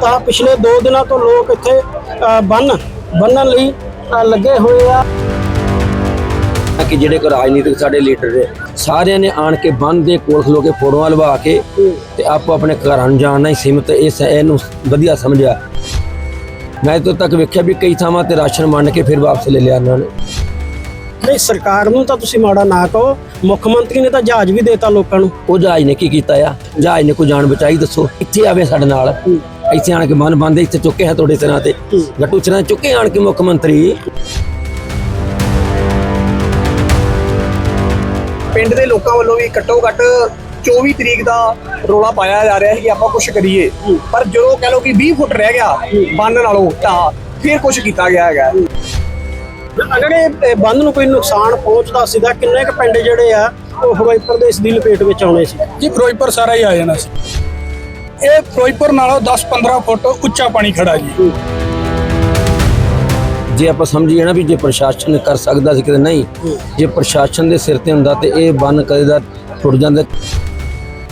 ਤਾਂ ਪਿਛਲੇ 2 ਦਿਨਾਂ ਤੋਂ ਲੋਕ ਇੱਥੇ ਬੰਨ ਬੰਨਣ ਲਈ ਲੱਗੇ ਹੋਏ ਆ। ਕਿ ਜਿਹੜੇ ਕੋ ਰਾਜਨੀਤਿਕ ਸਾਡੇ ਲੀਡਰ ਨੇ ਸਾਰਿਆਂ ਨੇ ਆਣ ਕੇ ਬੰਦ ਦੇ ਕੋਲ ਖਲੋ ਕੇ ਫੋਟੋਆਂ ਲਵਾ ਕੇ ਤੇ ਆਪੋ ਆਪਣੇ ਘਰਾਂ ਨੂੰ ਜਾਣ ਹੀ ਸੀਮਤ ਇਸ ਇਹਨੂੰ ਵਧੀਆ ਸਮਝਿਆ। ਮੈਂ ਇੱਥੋਂ ਤੱਕ ਵੇਖਿਆ ਵੀ ਕਈ ਥਾਵਾਂ ਤੇ ਰਾਸ਼ਨ ਮੰਨ ਕੇ ਫਿਰ ਵਾਪਸ ਲੈ ਲਿਆ ਉਹਨਾਂ ਨੇ। ਨਹੀਂ ਸਰਕਾਰ ਨੂੰ ਤਾਂ ਤੁਸੀਂ ਮਾੜਾ ਨਾ ਕਹੋ ਮੁੱਖ ਮੰਤਰੀ ਨੇ ਤਾਂ ਜਹਾਜ਼ ਵੀ ਦੇਤਾ ਲੋਕਾਂ ਨੂੰ। ਉਹ ਜਹਾਜ਼ ਨੇ ਕੀ ਕੀਤਾ ਆ? ਜਹਾਜ਼ ਨੇ ਕੋਈ ਜਾਨ ਬਚਾਈ ਦੱਸੋ। ਇੱਥੇ ਆਵੇ ਸਾਡੇ ਨਾਲ। ਇੱਥੇ ਆਣ ਕੇ ਮਨ ਬੰਦੇ ਇੱਥੇ ਚੁੱਕੇ ਹੈ ਤੁਹਾਡੇ ਸਿਰਾਂ ਤੇ। ਗੱਟੂ ਸਿਰਾਂ ਚੁੱਕੇ ਆਣ ਕੇ ਮੁੱਖ ਮੰਤਰੀ। ਪਿੰਡ ਦੇ ਲੋਕਾਂ ਵੱਲੋਂ ਵੀ ਘੱਟੋ ਘੱਟ 24 ਤਰੀਕ ਦਾ ਰੋਲਾ ਪਾਇਆ ਜਾ ਰਿਹਾ ਹੈ ਕਿ ਆਪਾਂ ਕੁਝ ਕਰੀਏ। ਪਰ ਜਦੋਂ ਕਹ ਲਓ ਕਿ 20 ਫੁੱਟ ਰਹਿ ਗਿਆ ਬੰਨ ਨਾਲੋਂ ਤਾਂ ਫਿਰ ਕੁਝ ਕੀਤਾ ਗਿਆ ਹੈਗਾ। ਅਗਰ ਇਹ ਬੰਦ ਨੂੰ ਕੋਈ ਨੁਕਸਾਨ ਪਹੁੰਚਦਾ ਸੀ ਤਾਂ ਕਿੰਨੇ ਕੁ ਪਿੰਡ ਜਿਹੜੇ ਆ ਉਹ ਹਵਾਈ ਪ੍ਰਦੇਸ਼ ਦੀ ਲਪੇਟ ਵਿੱਚ ਆਉਣੇ ਸੀ? ਜੀ ਫਿਰੋਜ਼ਪੁਰ ਸਾਰਾ ਹੀ ਆ ਜਾਣਾ ਸੀ। ਇਹ ਫਿਰੋਜ਼ਪੁਰ ਨਾਲੋਂ 10-15 ਫੁੱਟ ਉੱਚਾ ਪਾਣੀ ਖੜਾ ਜੀ। ਜੇ ਆਪਾਂ ਸਮਝੀਏ ਨਾ ਵੀ ਜੇ ਪ੍ਰਸ਼ਾਸਨ ਕਰ ਸਕਦਾ ਸੀ ਕਿ ਨਹੀਂ, ਜੇ ਪ੍ਰਸ਼ਾਸਨ ਦੇ ਸਿਰ ਤੇ ਹੁੰਦਾ ਤੇ ਇਹ ਬੰਨ ਕਦੇ ਦਾ ਟੁੱਟ ਜਾਂਦਾ।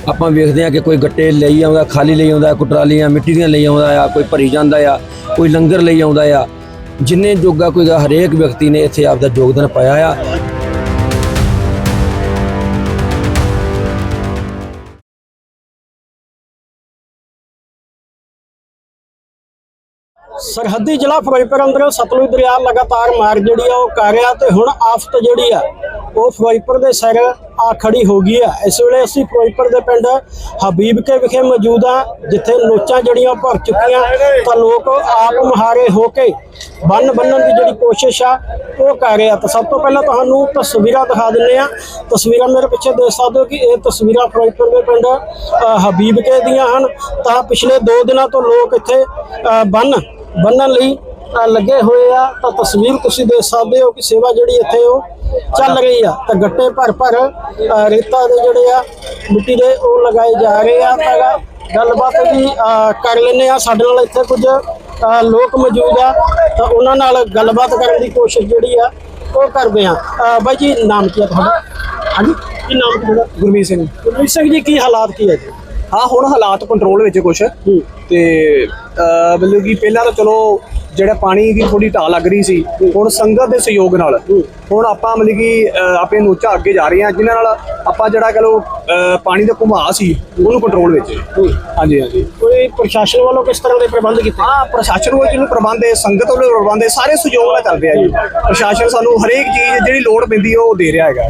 ਆਪਾਂ ਵੇਖਦੇ ਆ ਕਿ ਕੋਈ ਗੱਟੇ ਲਈ ਆਉਂਦਾ, ਖਾਲੀ ਲਈ ਆਉਂਦਾ, ਕੋਈ ਟਰਾਲੀਆਂ, ਮਿੱਟੀ ਦੀਆਂ ਲਈ ਆਉਂਦਾ ਆ, ਕੋਈ ਭਰੀ ਜਾਂਦਾ ਆ, ਕੋਈ ਲੰਗਰ ਲਈ ਆਉਂਦਾ ਆ। ਜਿੰਨੇ ਜੋਗਾ ਕੋਈ ਹਰੇਕ ਵਿਅਕਤੀ ਨੇ ਇੱਥੇ ਆਪਦਾ ਯੋਗਦਾਨ ਪਾਇਆ ਆ। ਸਰਹੱਦੀ ਜ਼ਿਲ੍ਹਾ ਫਿਰੋਜ਼ਪੁਰ ਅੰਦਰ ਸਤਲੁਜ ਦਰਿਆ ਲਗਾਤਾਰ ਮਾਰ ਜਿਹੜੀ ਆ ਉਹ ਕਰ ਰਿਹਾ ਤੇ ਹੁਣ ਆਫਤ ਜਿਹੜੀ ਆ ਉਹ ਫਿਰੋਜ਼ਪੁਰ ਦੇ ਸਿਰ ਆ ਖੜੀ ਹੋ ਗਈ ਆ। ਇਸ ਵੇਲੇ ਅਸੀਂ ਫਿਰੋਜ਼ਪੁਰ ਦੇ ਪਿੰਡ ਹਬੀਬ ਕੇ ਵਿਖੇ ਮੌਜੂਦ ਆ ਜਿੱਥੇ ਲੋਚਾਂ ਜਿਹੜੀਆਂ ਭਰ ਚੁੱਕੀਆਂ ਤਾਂ ਲੋਕ ਆਪ ਮੁਹਾਰੇ ਹੋ ਕੇ ਬੰਨ ਬੰਨਣ ਦੀ ਜਿਹੜੀ ਕੋਸ਼ਿਸ਼ ਆ ਉਹ ਕਰ ਰਹੇ ਆ। ਤਾਂ ਸਭ ਤੋਂ ਪਹਿਲਾਂ ਤੁਹਾਨੂੰ ਤਸਵੀਰਾਂ ਦਿਖਾ ਦਿੰਨੇ ਆ। ਤਸਵੀਰਾਂ ਮੇਰੇ ਪਿੱਛੇ ਦੇਖ ਸਕਦੇ ਹੋ ਕਿ ਇਹ ਤਸਵੀਰਾਂ ਫਿਰੋਜ਼ਪੁਰ ਦੇ ਪਿੰਡ ਅ, ਹਬੀਬ ਕੇ ਦੀਆਂ ਹਨ। ਤਾਂ ਪਿਛਲੇ 2 ਦਿਨਾਂ ਤੋਂ ਲੋਕ ਇੱਥੇ ਅ, ਬੰਨ ਬੰਨਣ ਲਈ ਲੱਗੇ ਹੋਏ ਆ ਤਾਂ ਤਸਵੀਰ ਤੁਸੀਂ ਦੇਖ ਸਕਦੇ ਹੋ ਕਿ ਸੇਵਾ ਜਿਹੜੀ ਇੱਥੇ ਉਹ ਚੱਲ ਰਹੀ ਆ। ਤਾਂ ਗੱਟੇ ਭਰ ਭਰ ਰੇਤਾ ਦੇ ਜਿਹੜੇ ਆ ਮਿੱਟੀ ਦੇ ਉਹ ਲਗਾਏ ਜਾ ਰਹੇ ਆ। ਤਾਂ ਗੱਲਬਾਤ ਵੀ ਕਰ ਲੈਨੇ ਆ। ਸਾਡੇ ਨਾਲ ਇੱਥੇ ਕੁਝ ਲੋਕ ਮੌਜੂਦ ਆ। ਤਾਂ ਉਹਨਾਂ ਨਾਲ ਗੱਲਬਾਤ ਕਰਨ ਦੀ ਕੋਸ਼ਿਸ਼ ਜਿਹੜੀ ਆ ਉਹ ਕਰਦੇ ਆ। ਬਾਈ ਜੀ ਨਾਮ ਕੀ ਆ ਤੁਹਾਡਾ? ਹਾਂਜੀ। ਕੀ ਨਾਮ ਤੁਹਾਡਾ? ਗੁਰਮੀਤ ਸਿੰਘ। ਗੁਰਮੀਤ ਸਿੰਘ ਜੀ ਕੀ ਹਾਲਾਤ ਕੀ ਹੈ ਜੀ? ਹਾਂ ਹੁਣ ਹਾਲਾਤ ਕੰਟਰੋਲ ਵਿੱਚ ਕੁਝ ਹੂੰ। ਤੇ ਅਹ, ਮਤਲਬ ਕਿ ਪਹਿਲਾਂ ਤਾਂ ਚਲੋ ਜਿਹੜਾ ਪਾਣੀ ਦੀ ਥੋੜੀ ਢਾਹ ਲੱਗ ਰਹੀ ਸੀ ਹੁਣ ਸੰਗਤ ਦੇ ਸਹਿਯੋਗ ਨਾਲ ਹੁਣ ਆਪਾਂ ਮਤਲਬ ਕਿ ਆਪਣੇ ਨੋਚਾ ਅੱਗੇ ਜਾ ਰਹੇ ਹਾਂ ਜਿਨ੍ਹਾਂ ਨਾਲ ਆਪਾਂ ਜਿਹੜਾ ਕਹ ਅਹ, ਪਾਣੀ ਦਾ ਘੁਮਾ ਸੀ ਉਹਨੂੰ ਕੰਟਰੋਲ ਵਿੱਚ। ਹਾਂਜੀ ਹਾਂਜੀ। ਕੋਈ ਪ੍ਰਸ਼ਾਸਨ ਵੱਲੋਂ ਕਿਸ ਤਰ੍ਹਾਂ ਦੇ ਪ੍ਰਬੰਧ ਕੀਤੇ? ਹਾਂ ਪ੍ਰਸ਼ਾਸਨ ਵੱਲੋਂ ਜਿਹਨੂੰ ਪ੍ਰਬੰਧ ਹੈ ਸੰਗਤ ਵੱਲੋਂ ਪ੍ਰਬੰਧ ਹੈ ਸਾਰੇ ਸਹਿਯੋਗ ਨਾਲ ਚੱਲ ਰਿਹਾ ਜੀ। ਪ੍ਰਸ਼ਾਸਨ ਸਾਨੂੰ ਹਰੇਕ ਚੀਜ਼ ਜਿਹੜੀ ਲੋੜ ਪੈਂਦੀ ਉਹ ਦੇ ਰਿਹਾ ਹੈਗਾ।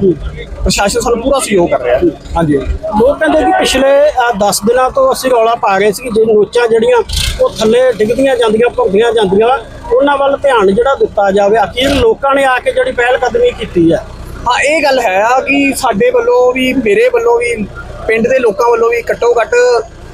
ਪ੍ਰਸ਼ਾਸਨ ਸਾਨੂੰ ਪੂਰਾ ਸਹਿਯੋਗ ਕਰ ਰਿਹਾ। ਹਾਂਜੀ। ਲੋਕ ਕਹਿੰਦੇ ਕਿ ਪਿਛਲੇ 10 ਦਿਨਾਂ ਤੋਂ ਅਸੀਂ ਰੌਲਾ ਪਾ ਰਹੇ ਸੀ ਕਿ ਜੇ ਨੋਚਾਂ ਜਿਹੜੀਆਂ ਉਹ ਥੱਲੇ ਡਿੱਗਦੀਆਂ ਜਾਂਦੀਆਂ ਭੁੱਗਦੀਆਂ ਜਾਂਦੀਆਂ ਉਹਨਾਂ ਵੱਲ ਧਿਆਨ ਜਿਹੜਾ ਦਿੱਤਾ ਜਾਵੇ ਅਖੀਰ ਲੋਕਾਂ ਨੇ ਆ ਕੇ ਜਿਹੜੀ ਪਹਿਲ ਕਦਮੀ ਕੀਤੀ ਹੈ। ਹਾਂ ਇਹ ਗੱਲ ਹੈ ਆ ਕਿ ਸਾਡੇ ਵੱਲੋਂ ਵੀ ਮੇਰੇ ਵੱਲੋਂ ਵੀ ਪਿੰਡ ਦੇ ਲੋਕਾਂ ਵੱਲੋਂ ਵੀ ਘੱਟੋ ਘੱਟ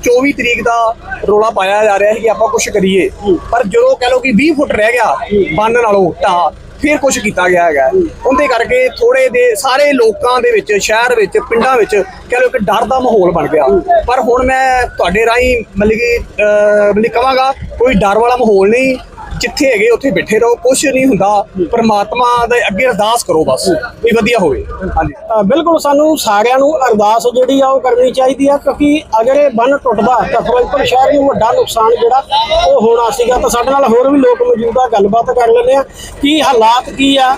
24 ਤਰੀਕ ਦਾ ਰੋਲਾ ਪਾਇਆ ਜਾ ਰਿਹਾ ਹੈ ਕਿ ਆਪਾਂ ਕੁਝ ਕਰੀਏ। ਪਰ ਜਦੋਂ ਕਹ ਲਓ ਕਿ 20 ਫੁੱਟ ਰਹਿ ਗਿਆ ਬੰਨ ਨਾਲੋਂ ਤਾਂ ਫਿਰ ਕੁਝ ਕੀਤਾ ਗਿਆ ਹੈਗਾ। ਉਹਦੇ ਕਰਕੇ ਥੋੜੇ ਦੇ ਸਾਰੇ ਲੋਕਾਂ ਦੇ ਵਿੱਚ ਸ਼ਹਿਰ ਵਿੱਚ ਪਿੰਡਾਂ ਵਿੱਚ ਕਹ ਲਓ ਇੱਕ ਡਰ ਦਾ ਮਾਹੌਲ ਬਣ ਗਿਆ। ਪਰ ਹੁਣ ਮੈਂ ਤੁਹਾਡੇ ਰਾਹੀਂ ਮਤਲਬ ਕਿ ਅਹ, ਮਤਲਬ ਕਹਾਂਗਾ ਕੋਈ ਡਰ ਵਾਲਾ ਮਾਹੌਲ ਨਹੀਂ। ਜਿੱਥੇ ਹੈਗੇ ਉੱਥੇ ਬੈਠੇ ਰਹੋ ਕੁਝ ਨਹੀਂ ਹੁੰਦਾ। ਪਰਮਾਤਮਾ ਦੇ ਅੱਗੇ ਅਰਦਾਸ ਕਰੋ ਬਸ ਵੀ ਵਧੀਆ ਹੋਵੇ। ਹਾਂਜੀ। ਤਾਂ ਬਿਲਕੁਲ ਸਾਨੂੰ ਸਾਰਿਆਂ ਨੂੰ ਅਰਦਾਸ ਜਿਹੜੀ ਆ ਉਹ ਕਰਨੀ ਚਾਹੀਦੀ ਆ ਕਿਉਂਕਿ ਅਗਰ ਇਹ ਬੰਨ ਟੁੱਟਦਾ ਤਾਂ ਫਿਰੋਜ਼ਪੁਰ ਸ਼ਹਿਰ ਨੂੰ ਵੱਡਾ ਨੁਕਸਾਨ ਜਿਹੜਾ ਉਹ ਹੋਣਾ ਸੀਗਾ। ਤਾਂ ਸਾਡੇ ਨਾਲ ਹੋਰ ਵੀ ਲੋਕ ਮੌਜੂਦ ਆ ਗੱਲਬਾਤ ਕਰ ਲੈਂਦੇ ਆ ਕੀ ਹਾਲਾਤ ਕੀ ਆ?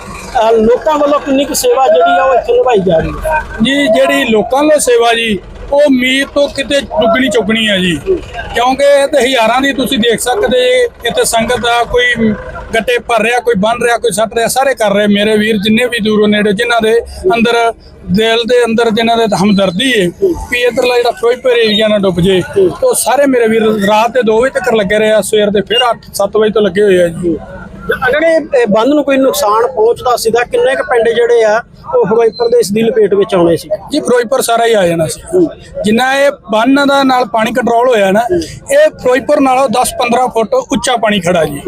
ਲੋਕਾਂ ਵੱਲੋਂ ਕਿੰਨੀ ਕੁ ਸੇਵਾ ਜਿਹੜੀ ਆ ਉਹ ਇੱਥੇ ਨਿਭਾਈ ਜਾ ਰਹੀ ਹੈ ਜੀ ਜਿਹੜੀ ਲੋਕਾਂ ਲਈ ਸੇਵਾ ਜੀ ਉਹ ਉਮੀਦ ਤੋਂ ਕਿਤੇ ਦੁੱਗਣੀ ਚੁੱਗਣੀ ਹੈ ਜੀ। ਕਿਉਂਕਿ ਇਹ ਤੇ ਹਜ਼ਾਰਾਂ ਦੀ ਤੁਸੀਂ ਦੇਖ ਸਕਦੇ ਜੇ, ਇੱਥੇ ਸੰਗਤ ਆ ਕੋਈ ਗੱਟੇ ਭਰ ਰਿਹਾ, ਕੋਈ ਬੰਨ ਰਿਹਾ, ਕੋਈ ਸੱਟ ਰਿਹਾ, ਸਾਰੇ ਕਰ ਰਹੇ ਮੇਰੇ ਵੀਰ ਜਿੰਨੇ ਵੀ ਦੂਰੋਂ ਨੇੜੇ ਜਿਨ੍ਹਾਂ ਦੇ ਅੰਦਰ ਦਿਲ ਦੇ ਅੰਦਰ ਜਿਨ੍ਹਾਂ ਦੇ ਹਮਦਰਦੀ ਹੈ ਵੀ ਇਧਰਲਾ ਜਿਹੜਾ ਫਿਰੋਜ਼ਪੁਰ ਏਰੀਆ ਨਾ ਡੁੱਬ ਜੇ, ਉਹ ਸਾਰੇ ਮੇਰੇ ਵੀਰ ਰਾਤ ਦੇ 2 ਵਜੇ ਤੱਕ ਲੱਗੇ ਰਹੇ ਆ, ਸਵੇਰ ਦੇ ਫਿਰ 8-7 ਵਜੇ ਤੋਂ ਲੱਗੇ ਹੋਏ ਆ ਜੀ। ਅਗਰ ਇਹ ਬੰਦ ਨੂੰ ਕੋਈ ਨੁਕਸਾਨ ਪਹੁੰਚਦਾ ਸੀ ਤਾਂ ਕਿੰਨੇ ਕੁ ਪਿੰਡ ਜਿਹੜੇ ਆ ਉਹ ਹਵਾਈ ਪ੍ਰਦੇਸ਼ ਦੀ ਲਪੇਟ ਵਿੱਚ ਆਉਣੇ ਸੀ? ਜੀ ਫਿਰੋਜ਼ਪੁਰ ਸਾਰਾ ਹੀ ਆ ਜਾਣਾ ਸੀ। ਜਿੰਨਾ ਇਹ ਬੰਨ ਦਾ ਨਾਲ ਪਾਣੀ ਕੰਟਰੋਲ ਹੋਇਆ ਨਾ ਇਹ ਫਿਰੋਜ਼ਪੁਰ ਨਾਲੋਂ 10-15 ਫੁੱਟ ਉੱਚਾ ਪਾਣੀ ਖੜਾ ਜੀ।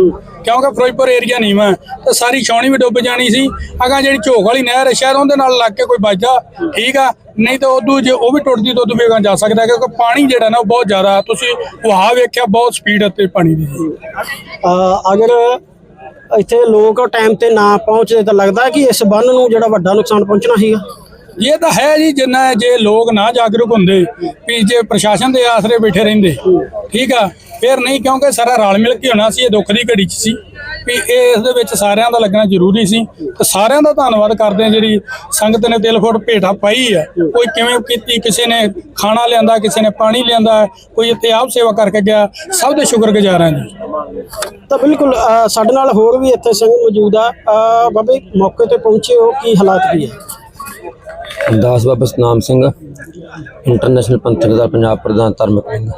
ਕਿਉਂਕਿ ਫਿਰੋਜ਼ਪੁਰ ਏਰੀਆ ਨੀਵਾਂ ਤਾਂ ਸਾਰੀ ਛਾਉਣੀ ਵੀ ਡੁੱਬ ਜਾਣੀ ਸੀ। ਅਗਾ ਜਿਹੜੀ ਝੋਕ ਵਾਲੀ ਨਹਿਰ ਹੈ ਸ਼ਾਇਦ ਉਹਦੇ ਨਾਲ ਲੱਗ ਕੇ ਕੋਈ ਵੱਜਦਾ ਠੀਕ ਆ। ਨਹੀਂ ਤਾਂ ਉਦੋਂ ਜੇ ਉਹ ਵੀ ਟੁੱਟਦੀ ਤਾਂ ਉਦੋਂ ਵੀ ਜਾ ਸਕਦਾ ਕਿਉਂਕਿ ਪਾਣੀ ਜਿਹੜਾ ਨਾ ਉਹ ਬਹੁਤ ਜ਼ਿਆਦਾ ਤੁਸੀਂ ਵਹਾਅ ਵੇਖਿਆ ਬਹੁਤ ਸਪੀਡ ਅਤੇ ਪਾਣੀ ਦੀ ਅਗਰ ਇੱਥੇ ਲੋਕ ਟਾਈਮ ਤੇ ਨਾ ਪਹੁੰਚਦੇ ਤਾਂ ਲੱਗਦਾ ਕਿ ਇਸ ਬੰਨ ਨੂੰ ਜਿਹੜਾ ਵੱਡਾ ਨੁਕਸਾਨ ਪਹੁੰਚਣਾ ਸੀਗਾ। ਇਹ ਤਾਂ ਹੈ ਜੀ, ਜਿੰਨਾ ਜੇ ਲੋਕ ਨਾ ਜਾਗਰੂਕ ਹੁੰਦੇ, ਵੀ ਜੇ ਪ੍ਰਸ਼ਾਸਨ ਦੇ ਆਸਰੇ ਬੈਠੇ ਰਹਿੰਦੇ, ਠੀਕ ਆ, ਫਿਰ ਨਹੀਂ, ਕਿਉਂਕਿ ਸਾਰਾ ਰਲ ਮਿਲ ਕੇ ਹੋਣਾ ਸੀ, ਇਹ ਦੁੱਖ ਦੀ ਘੜੀ 'ਚ ਸੀ। ਵੀ ਇਹ ਇਸ ਦੇ ਵਿੱਚ ਸਾਰਿਆਂ ਦਾ ਲੱਗਣਾ ਜ਼ਰੂਰੀ ਸੀ ਤੇ ਸਾਰਿਆਂ ਦਾ ਧੰਨਵਾਦ ਕਰਦੇ ਆ ਜਿਹੜੀ ਸੰਗਤ ਨੇ ਦਿਲ ਫੁੱਟ ਭੇਟਾ ਪਾਈ ਆ। ਕੋਈ ਕਿਵੇਂ ਕੀਤੀ ਕਿਸੇ ਨੇ ਖਾਣਾ ਲਿਆਂਦਾ ਕਿਸੇ ਨੇ ਪਾਣੀ ਲਿਆਂਦਾ ਕੋਈ ਇੱਥੇ ਆਪ ਸੇਵਾ ਕਰਕੇ ਗਿਆ ਸਭ ਦੇ ਸ਼ੁਕਰਗੁਜ਼ਾਰ ਹਾਂ ਜੀ। ਤਾਂ ਬਿਲਕੁਲ ਸਾਡੇ ਨਾਲ ਹੋਰ ਵੀ ਇੱਥੇ ਸਿੰਘ ਮੌਜੂਦ ਆ। ਬਾਬੇ ਮੌਕੇ ਤੇ ਪਹੁੰਚੇ ਹੋ ਕੀ ਹਾਲਾਤ ਕੀ ਹੈ ਦਾਸ ਬਾਬਾ ਸਤਨਾਮ ਸਿੰਘ ਇੰਟਰਨੈਸ਼ਨਲ ਪੰਥਕ ਦਾ ਪੰਜਾਬ ਪ੍ਰਧਾਨ ਧਾਰਮਿਕ ਸਿੰਘ।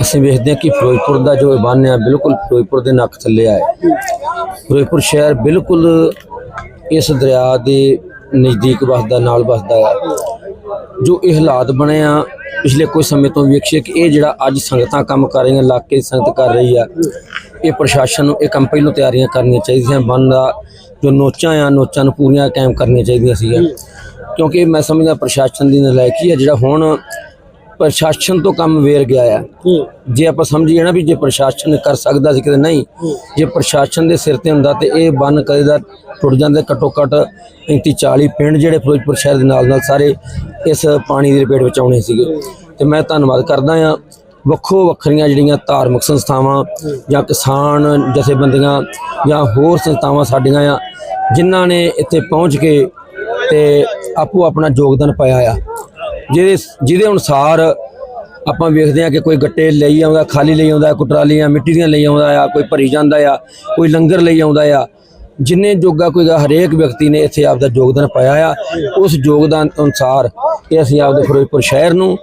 ਅਸੀਂ ਵੇਖਦੇ ਹਾਂ ਕਿ ਫਿਰੋਜ਼ਪੁਰ ਦਾ ਜੋ ਇਹ ਆ ਬਿਲਕੁਲ ਫਿਰੋਜ਼ਪੁਰ ਦੇ ਨੱਕ ਥੱਲੇ ਆ ਫਿਰੋਜ਼ਪੁਰ ਸ਼ਹਿਰ ਬਿਲਕੁਲ ਇਸ ਦਰਿਆ ਦੇ ਨਜ਼ਦੀਕ ਵਸਦਾ, ਨਾਲ ਵਸਦਾ ਆ। ਜੋ ਇਹ ਹਾਲਾਤ ਬਣੇ ਆ, ਪਿਛਲੇ ਕੁਝ ਸਮੇਂ ਤੋਂ ਵੇਖੀਏ ਕਿ ਇਹ ਜਿਹੜਾ ਅੱਜ ਸੰਗਤਾਂ ਕੰਮ ਕਰ ਰਹੀਆਂ, ਇਲਾਕੇ ਸੰਗਤ ਕਰ ਰਹੀ ਆ, ਇਹ ਪ੍ਰਸ਼ਾਸਨ ਨੂੰ, ਇਹ ਕੰਮ ਪਹਿਲੋਂ ਤਿਆਰੀਆਂ ਕਰਨੀਆਂ ਚਾਹੀਦੀਆਂ, ਬੰਨ ਦਾ ਜੋ ਨੋਚਾਂ ਆ, ਨੋਚਾਂ ਨੂੰ ਪੂਰੀਆਂ ਕਾਇਮ ਕਰਨੀਆਂ ਚਾਹੀਦੀਆਂ ਸੀਗੀਆਂ। ਕਿਉਂਕਿ ਮੈਂ ਸਮਝਦਾ ਪ੍ਰਸ਼ਾਸਨ ਦੀ ਨਲਾਇਕੀ ਹੈ ਜਿਹੜਾ ਹੁਣ ਪ੍ਰਸ਼ਾਸਨ ਤੋਂ ਕੰਮ ਵੇਰ ਗਿਆ ਆ। ਜੇ ਆਪਾਂ ਸਮਝੀਏ ਨਾ ਵੀ ਜੇ ਪ੍ਰਸ਼ਾਸਨ ਕਰ ਸਕਦਾ ਸੀ ਕਿਤੇ ਨਹੀਂ ਜੇ ਪ੍ਰਸ਼ਾਸਨ ਦੇ ਸਿਰ ਤੇ ਹੁੰਦਾ ਤੇ ਇਹ ਬੰਨ ਕਦੇ ਦਾ ਟੁੱਟ ਜਾਂਦੇ ਘੱਟੋ ਘੱਟ 35 40 ਪਿੰਡ ਜਿਹੜੇ ਫਿਰੋਜ਼ਪੁਰ ਸ਼ਹਿਰ ਦੇ ਨਾਲ ਨਾਲ ਸਾਰੇ ਇਸ ਪਾਣੀ ਦੀ ਲਪੇਟ ਵਿੱਚ ਆਉਣੇ ਸੀਗੇ। ਤੇ ਮੈਂ ਧੰਨਵਾਦ ਕਰਦਾ ਆ ਵੱਖੋ ਵੱਖਰੀਆਂ ਜਿਹੜੀਆਂ ਧਾਰਮਿਕ ਸੰਸਥਾਵਾਂ ਜਾਂ ਕਿਸਾਨ ਜਥੇਬੰਦੀਆਂ ਜਾਂ ਹੋਰ ਸੰਸਥਾਵਾਂ ਸਾਡੀਆਂ ਆ ਜਿਨ੍ਹਾਂ ਨੇ ਇੱਥੇ ਪਹੁੰਚ ਕੇ ਤੇ ਆਪੋ ਆਪਣਾ ਯੋਗਦਾਨ ਪਾਇਆ ਆ। ਜਿਹਦੇ ਜਿਹਦੇ ਅਨੁਸਾਰ ਆਪਾਂ ਵੇਖਦੇ ਆ ਕਿ ਕੋਈ ਗੱਟੇ ਲਈ ਆਉਂਦਾ, ਖਾਲੀ ਲਈ ਆਉਂਦਾ ਕੋਈ ਟਰਾਲੀਆਂ ਮਿੱਟੀ ਦੀਆਂ ਲਈ ਆਉਂਦਾ ਆ, ਕੋਈ ਭਰੀ ਜਾਂਦਾ ਆ, ਕੋਈ ਲੰਗਰ ਲਈ ਆਉਂਦਾ ਆ। ਜਿੰਨੇ ਜੋਗਾ ਕੋਈ ਹਰੇਕ ਵਿਅਕਤੀ ਨੇ ਇੱਥੇ ਆਪਦਾ ਯੋਗਦਾਨ ਪਾਇਆ ਆ। ਉਸ ਯੋਗਦਾਨ ਅਨੁਸਾਰ ਇਹ ਅਸੀਂ ਆਪਦੇ ਫਿਰੋਜ਼ਪੁਰ ਸ਼ਹਿਰ ਨੂੰ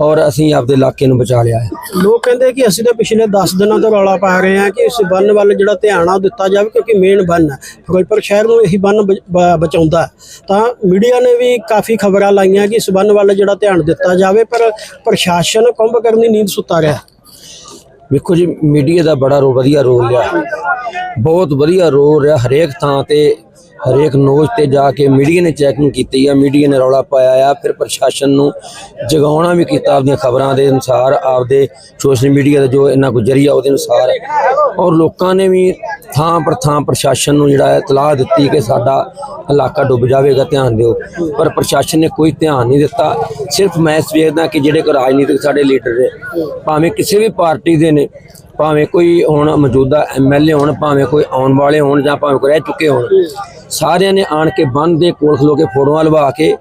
ਔਰ ਅਸੀਂ ਆਪਦੇ ਇਲਾਕੇ ਨੂੰ ਬਚਾ ਲਿਆ ਹੈ। ਲੋਕ ਕਹਿੰਦੇ ਕਿ ਅਸੀਂ ਤਾਂ ਪਿਛਲੇ 10 ਦਿਨਾਂ ਤੋਂ ਰੌਲਾ ਪਾ ਰਹੇ ਹਾਂ ਕਿ ਇਸ ਬੰਨ ਵੱਲ ਜਿਹੜਾ ਧਿਆਨ ਆ ਉਹ ਦਿੱਤਾ ਜਾਵੇ ਕਿਉਂਕਿ ਮੇਨ ਬੰਨ ਹੈ। ਫਿਰੋਜ਼ਪੁਰ ਸ਼ਹਿਰ ਨੂੰ ਇਹੀ ਬੰਨ ਬ- ਬਚਾਉਂਦਾ ਤਾਂ ਮੀਡੀਆ ਨੇ ਵੀ ਕਾਫੀ ਖਬਰਾਂ ਲਾਈਆਂ ਕਿ ਇਸ ਬੰਨ ਵੱਲ ਜਿਹੜਾ ਧਿਆਨ ਦਿੱਤਾ ਜਾਵੇ, ਪਰ ਪ੍ਰਸ਼ਾਸਨ ਕੁੰਭ ਕਰਨੀ ਨੀਂਦ ਸੁੱਤਾ ਰਿਹਾ। ਵੇਖੋ ਜੀ, ਮੀਡੀਆ ਦਾ ਬੜਾ ਰੋ, ਵਧੀਆ ਰੋਲ ਰਿਹਾ ਬਹੁਤ ਵਧੀਆ ਰੋਲ ਰਿਹਾ ਹਰੇਕ ਥਾਂ ਤੇ। ਹਰੇਕ ਨੋਜ਼ ਤੇ ਜਾ ਕੇ ਮੀਡੀਆ ਨੇ ਚੈਕਿੰਗ ਕੀਤੀ ਆ, ਮੀਡੀਆ ਨੇ ਰੌਲਾ ਪਾਇਆ ਆ, ਫਿਰ ਪ੍ਰਸ਼ਾਸਨ ਨੂੰ ਜਗਾਉਣਾ ਵੀ ਕੀਤਾ ਆਪਦੀਆਂ ਖਬਰਾਂ ਦੇ ਅਨੁਸਾਰ, ਆਪਦੇ ਸੋਸ਼ਲ ਮੀਡੀਆ ਦਾ ਜੋ ਇਹਨਾਂ ਕੋ ਜਰੀਆ ਉਹਦੇ ਅਨੁਸਾਰ। ਔਰ ਲੋਕਾਂ ਨੇ ਵੀ ਥਾਂ ਪਰ ਥਾਂ ਪ੍ਰਸ਼ਾਸਨ ਨੂੰ ਜਿਹੜਾ ਹੈ ਇਤਲਾਹ ਦਿੱਤੀ ਕਿ ਸਾਡਾ ਇਲਾਕਾ ਡੁੱਬ ਜਾਵੇਗਾ, ਧਿਆਨ ਦਿਓ। ਪਰ ਪ੍ਰਸ਼ਾਸਨ ਨੇ ਕੋਈ ਧਿਆਨ ਨਹੀਂ ਦਿੱਤਾ। ਸਿਰਫ ਮੈਂ ਵੇਖਦਾ ਕਿ ਜਿਹੜੇ ਕੋ ਰਾਜਨੀਤਿਕ ਸਾਡੇ ਲੀਡਰ ਨੇ, ਭਾਵੇਂ ਕਿਸੇ ਵੀ ਪਾਰਟੀ ਦੇ ਨੇ ਭਾਵੇਂ ਕੋਈ ਹੁਣ ਮੌਜੂਦਾ ਐਮਐਲਏ ਹੋਣ ਭਾਵੇਂ ਕੋਈ ਆਉਣ ਵਾਲੇ ਹੋਣ ਜਾਂ ਭਾਵੇਂ ਕੋਈ ਰਹਿ ਚੁੱਕੇ ਹੋਣ ਸਾਰਿਆਂ ਨੇ ਆਣ ਕੇ ਬੰਦ ਦੇ ਕੋਲ ਖਲੋ ਕੇ ਫੋਟੋਆਂ ਲਵਾ ਕੇ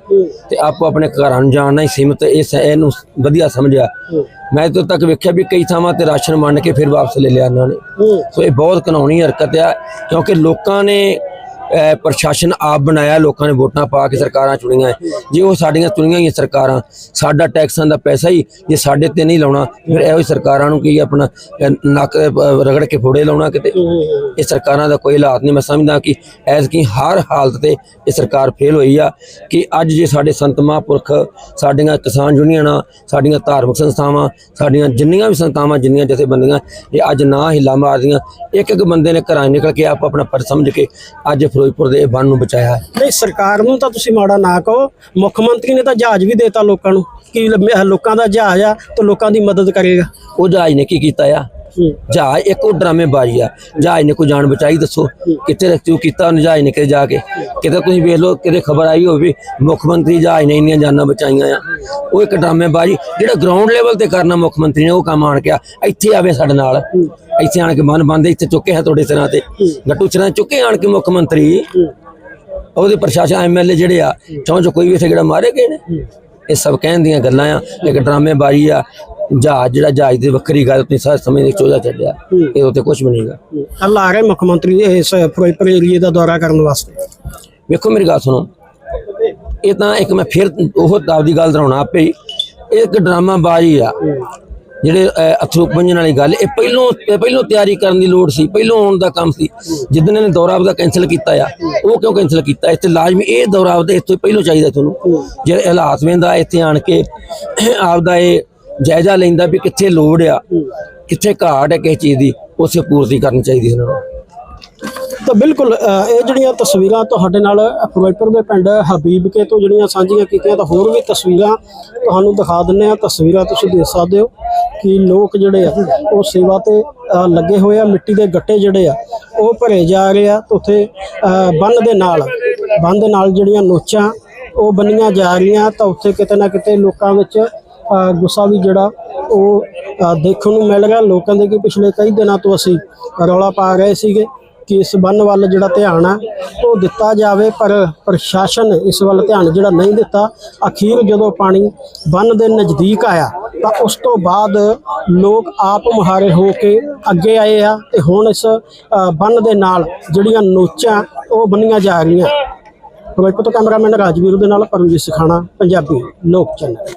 ਤੇ ਆਪੋ ਆਪਣੇ ਘਰਾਂ ਨੂੰ ਜਾਣ ਹੀ ਸੀਮਤ ਇਸ ਇਹਨੂੰ ਵਧੀਆ ਸਮਝਿਆ। ਮੈਂ ਇੱਥੋਂ ਤੱਕ ਵੇਖਿਆ ਵੀ ਕਈ ਥਾਵਾਂ ਤੇ ਰਾਸ਼ਨ ਵੰਡ ਕੇ ਫਿਰ ਵਾਪਸ ਲੈ ਲਿਆ ਇਹਨਾਂ ਨੇ। ਸੋ ਇਹ ਬਹੁਤ ਕਾਨੂੰਨੀ ਹਰਕਤ ਆ ਕਿਉਂਕਿ ਲੋਕਾਂ ਨੇ ਪ੍ਰਸ਼ਾਸਨ ਆਪ ਬਣਾਇਆ, ਲੋਕਾਂ ਨੇ ਵੋਟਾਂ ਪਾ ਕੇ ਸਰਕਾਰਾਂ ਚੁਣੀਆਂ। ਜੇ ਉਹ ਸਾਡੀਆਂ ਚੁਣੀਆਂ ਹੋਈਆਂ ਸਰਕਾਰਾਂ, ਸਾਡਾ ਟੈਕਸਾਂ ਦਾ ਪੈਸਾ ਹੀ ਜੇ ਸਾਡੇ ਤੇ ਨਹੀਂ ਲਾਉਣਾ, ਫਿਰ ਇਹੋ ਹੀ ਸਰਕਾਰਾਂ ਨੂੰ ਕੀ ਆਪਣਾ ਨੱਕ ਰਗੜ ਕੇ ਫੋੜੇ ਲਾਉਣਾ ਕਿਤੇ। ਇਹ ਸਰਕਾਰਾਂ ਦਾ ਕੋਈ ਹਾਲਾਤ ਨਹੀਂ। ਮੈਂ ਸਮਝਦਾ ਕਿ ਐਸ ਕੀ ਹਰ ਹਾਲਤ ਤੇ ਇਹ ਸਰਕਾਰ ਫੇਲ ਹੋਈ ਆ ਕਿ ਅੱਜ ਜੇ ਸਾਡੇ ਸੰਤ ਮਹਾਂਪੁਰਖ, ਸਾਡੀਆਂ ਕਿਸਾਨ ਯੂਨੀਅਨਾਂ, ਸਾਡੀਆਂ ਧਾਰਮਿਕ ਸੰਸਥਾਵਾਂ, ਸਾਡੀਆਂ ਜਿੰਨੀਆਂ ਵੀ ਸੰਸਥਾਵਾਂ, ਜਿੰਨੀਆਂ ਜਥੇਬੰਦੀਆਂ, ਇਹ ਅੱਜ ਨਾ ਹਿੱਲਾ ਮਾਰਦੀਆਂ। ਇੱਕ ਇੱਕ ਬੰਦੇ ਨੇ ਘਰਾਂ ਨਿਕਲ ਕੇ ਆਪ ਆਪਣਾ ਪਰ ਸਮਝ ਕੇ ਅੱਜ ਫਿਰੋਜ਼ਪੁਰ ਦੇ ਬੰਨ ਨੂੰ ਬਚਾਇਆ ਹੈ। ਨਹੀਂ ਸਰਕਾਰ ਨੂੰ ਤਾਂ ਤੁਸੀਂ ਮਾੜਾ ਨਾ ਕਹੋ। ਮੁੱਖ ਮੰਤਰੀ ਨੇ ਤਾਂ ਜਹਾਜ਼ ਵੀ ਦੇਤਾ ਲੋਕਾਂ ਨੂੰ ਕਿ ਲੋਕਾਂ ਦਾ ਜਹਾਜ਼ ਆ ਤਾਂ ਲੋਕਾਂ ਦੀ ਮਦਦ ਕਰੇਗਾ। ਉਹ ਜਹਾਜ਼ ਨੇ ਕੀ ਕੀਤਾ ਆ? ਜਹਾਜ਼ ਇੱਕ ਉਹ ਡਰਾਮੇਬਾਜ਼ੀ ਆ। ਜਹਾਜ਼ ਨੇ ਕੋਈ ਜਾਨ ਬਚਾਈ ਦੱਸੋ। ਕਿੱਥੇ ਰੱਖਿਓ ਕੀਤਾ ਉਹਨੇ ਜਹਾਜ਼ ਨੇ ਕਿਤੇ ਜਾ ਕੇ? ਕਿਤੇ ਤੁਸੀਂ ਵੇਖ ਲਓ ਕਿਤੇ ਖਬਰ ਆਈ ਹੋਵੇ ਮੁੱਖ ਮੰਤਰੀ ਜਹਾਜ਼ ਨੇ ਇੰਨੀਆਂ ਜਾਨਾਂ ਬਚਾਈਆਂ ਆ। ਉਹ ਇੱਕ ਡਰਾਮੇਬਾਜ਼ੀ ਜਿਹੜਾ ਗਰਾਊਂਡ ਲੈਵਲ ਤੇ ਕਰਨਾ ਮੁੱਖ ਮੰਤਰੀ ਨੇ ਉਹ ਕੰਮ ਆਣ ਕੇ ਆ। ਇੱਥੇ ਆਵੇ ਸਾਡੇ ਨਾਲ। ਇੱਥੇ ਆਣ ਕੇ ਮਨ ਬੰਦੇ ਇੱਥੇ ਚੁੱਕੇ ਹੈ ਤੁਹਾਡੇ ਸਿਰਾਂ ਤੇ। ਗੱਟੂ ਸਿਰਾਂ ਚੁੱਕੇ ਆਣ ਕੇ ਮੁੱਖ ਮੰਤਰੀ। ਉਹਦੇ ਪ੍ਰਸ਼ਾਸਨ ਐਮਐਲਏ ਜਿਹੜੇ ਆ ਚੌਂ ਚੋਂ ਕੋਈ ਵੀ ਇੱਥੇ ਜਿਹੜਾ ਮਾਰੇ ਗਏ ਨੇ। ਇਹ ਸਭ ਕਹਿਣ ਦੀਆਂ ਗੱਲਾਂ ਆ। ਇੱਕ ਡਰਾਮੇਬਾਜ਼ੀ ਆ। ਜਹਾਜ਼ ਜਿਹੜਾ ਜਹਾਜ਼ ਦੀ ਵੱਖਰੀ ਗੱਲ ਤੁਸੀਂ ਸਾਰੇ ਸਮੇਂ ਦੇ ਚੋਜਾ ਚੱਲਿਆ ਇਹ ਉੱਤੇ ਕੁਝ ਵੀ ਨਹੀਂਗਾ। ਕੱਲ ਆ ਰਹੇ ਮੁੱਖ ਮੰਤਰੀ ਇਸ ਫਿਰੋਜ਼ਪੁਰ ਏਰੀਏ ਦਾ ਦੌਰਾ ਕਰਨ ਵਾਸਤੇ। ਵੇਖੋ ਮੇਰੀ ਗੱਲ ਸੁਣੋ। ਇਹ ਤਾਂ ਇੱਕ ਮੈਂ ਫਿਰ ਉਹ ਆਪਦੀ ਗੱਲ ਦਰਾਉਣਾ ਆਪੇ ਇੱਕ ਡਰਾਮਾ ਬਾਜੀ ਆ ਜਿਹੜੇ ਅਥਰੂ ਪੰਜਣ ਵਾਲੀ ਗੱਲ, ਇਹ ਪਹਿਲੋਂ ਪਹਿਲੋਂ ਤਿਆਰੀ ਕਰਨ ਦੀ ਲੋੜ ਸੀ, ਪਹਿਲੋਂ ਆਉਣ ਦਾ ਕੰਮ ਸੀ। ਜਿੱਦਣ ਇਹਨੇ ਦੌਰਾ ਆਪਦਾ ਕੈਨਸਲ ਕੀਤਾ ਆ, ਉਹ ਕਿਉਂ ਕੈਨਸਲ ਕੀਤਾ? ਇੱਥੇ ਲਾਜ਼ਮੀ ਇਹ ਦੌਰਾ ਆਪਦਾ ਇੱਥੋਂ ਪਹਿਲੋਂ ਚਾਹੀਦਾ ਤੁਹਾਨੂੰ। ਜੇ ਹਾਲਾਤ ਵੇਂਦਾ, ਇੱਥੇ ਆਣ ਕੇ ਆਪਦਾ ਇਹ ਜਾਇਜ਼ਾ ਲੈਂਦਾ ਵੀ ਕਿੱਥੇ ਲੋੜ ਆ, ਕਿੱਥੇ ਘਾਟ ਹੈ ਕਿਸੇ ਚੀਜ਼ ਦੀ, ਉਸੇ ਪੂਰਤੀ ਕਰਨੀ ਚਾਹੀਦੀ ਇਹਨਾਂ ਨੂੰ। ਤਾਂ ਬਿਲਕੁਲ ਇਹ ਜਿਹੜੀਆਂ ਤਸਵੀਰਾਂ ਤੁਹਾਡੇ ਨਾਲ ਫਿਰੋਜ਼ਪੁਰ ਦੇ ਪਿੰਡ ਹਬੀਬ ਕੇ ਤੋਂ ਜਿਹੜੀਆਂ ਸਾਂਝੀਆਂ ਕੀਤੀਆਂ, ਤਾਂ ਹੋਰ ਵੀ ਤਸਵੀਰਾਂ ਤੁਹਾਨੂੰ ਦਿਖਾ ਦਿੰਨੇ ਆ ਤਸਵੀਰਾਂ ਤੁਸੀਂ ਦੇਖ ਸਕਦੇ ਹੋ। ਕਿ ਲੋਕ ਜਿਹੜੇ ਆ ਉਹ ਸੇਵਾ ਤੇ ਲੱਗੇ ਹੋਏ ਆ ਮਿੱਟੀ ਦੇ ਗੱਟੇ ਜਿਹੜੇ ਆ ਉਹ ਭਰੇ ਜਾ ਰਹੇ ਆ ਤੇ ਉੱਥੇ ਅ, ਬੰਨ ਦੇ ਨਾਲ ਬੰਨ ਦੇ ਨਾਲ ਜਿਹੜੀਆਂ ਨੋਚਾਂ ਉਹ ਬੰਨੀਆਂ ਜਾ ਰਹੀਆਂ ਤਾਂ ਉੱਥੇ ਕਿਤੇ ਨਾ ਕਿਤੇ ਲੋਕਾਂ ਵਿੱਚ ਗੁੱਸਾ ਵੀ ਜਿਹੜਾ ਉਹ ਦੇਖਣ ਨੂੰ ਮਿਲ ਰਿਹਾ। ਲੋਕਾਂ ਦੇ ਕਿ ਪਿਛਲੇ ਕਈ ਦਿਨਾਂ ਤੋਂ ਅਸੀਂ ਰੌਲਾ ਪਾ ਰਹੇ ਸੀਗੇ ਕਿ ਇਸ ਬੰਨ ਵੱਲ ਜਿਹੜਾ ਧਿਆਨ ਆ ਉਹ ਦਿੱਤਾ ਜਾਵੇ ਪਰ ਪ੍ਰਸ਼ਾਸਨ ਇਸ ਵੱਲ ਧਿਆਨ ਜਿਹੜਾ ਨਹੀਂ ਦਿੱਤਾ। ਅਖੀਰ ਜਦੋਂ ਪਾਣੀ ਬੰਨ ਦੇ ਨਜ਼ਦੀਕ ਆਇਆ ਤਾਂ ਉਸ ਤੋਂ ਬਾਅਦ ਲੋਕ ਆਪ ਮੁਹਾਰੇ ਹੋ ਕੇ ਅੱਗੇ ਆਏ ਆ ਤੇ ਹੁਣ ਇਸ ਬੰਨ ਦੇ ਨਾਲ ਜਿਹੜੀਆਂ ਨੋਚਾਂ ਉਹ ਬੰਨੀਆਂ ਜਾ ਰਹੀਆਂ। ਫਿਰੋਜ਼ਪੁਰ ਤੋਂ ਕੈਮਰਾਮੈਨ ਰਾਜਵੀਰ ਦੇ ਨਾਲ ਪਰਮਜੀਤ ਸਿਖਾਣਾ, ਪੰਜਾਬੀ ਲੋਕ ਚੈਨਲ।